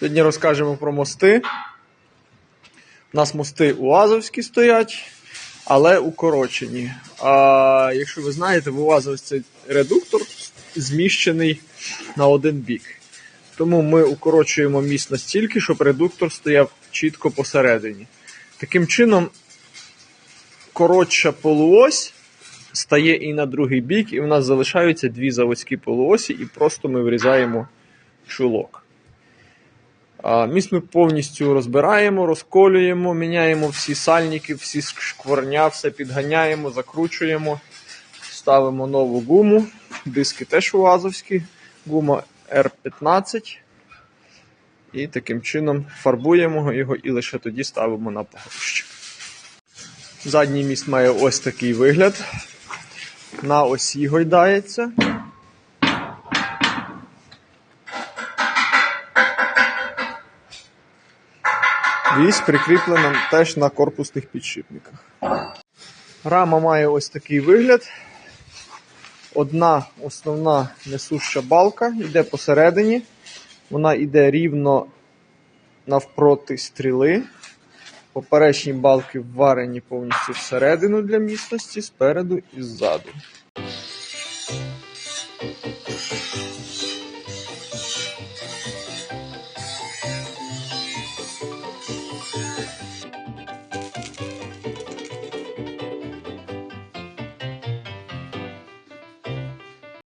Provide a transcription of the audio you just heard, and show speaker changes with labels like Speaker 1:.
Speaker 1: Сьогодні розкажемо про мости. У нас мости уазовські стоять, але укорочені. А якщо ви знаєте, в цей редуктор зміщений на один бік. Тому ми укорочуємо міст настільки, щоб редуктор стояв чітко посередині. Таким чином, коротша полуось стає і на другий бік, і в нас залишаються дві заводські полуосі, і просто ми врізаємо чулок. Міст ми повністю розбираємо, розколюємо, міняємо всі сальники, всі шкворня, все підганяємо, закручуємо, ставимо нову гуму. Диски теж уазовські, гума R15. І таким чином фарбуємо його і лише тоді ставимо на погрузчик. Задній міст має ось такий вигляд. На осі гойдається. Вісь прикріплена теж на корпусних підшипниках. Рама має ось такий вигляд. Одна основна несуща балка йде посередині. Вона йде рівно навпроти стріли. Поперечні балки вварені повністю всередину для міцності, спереду і ззаду.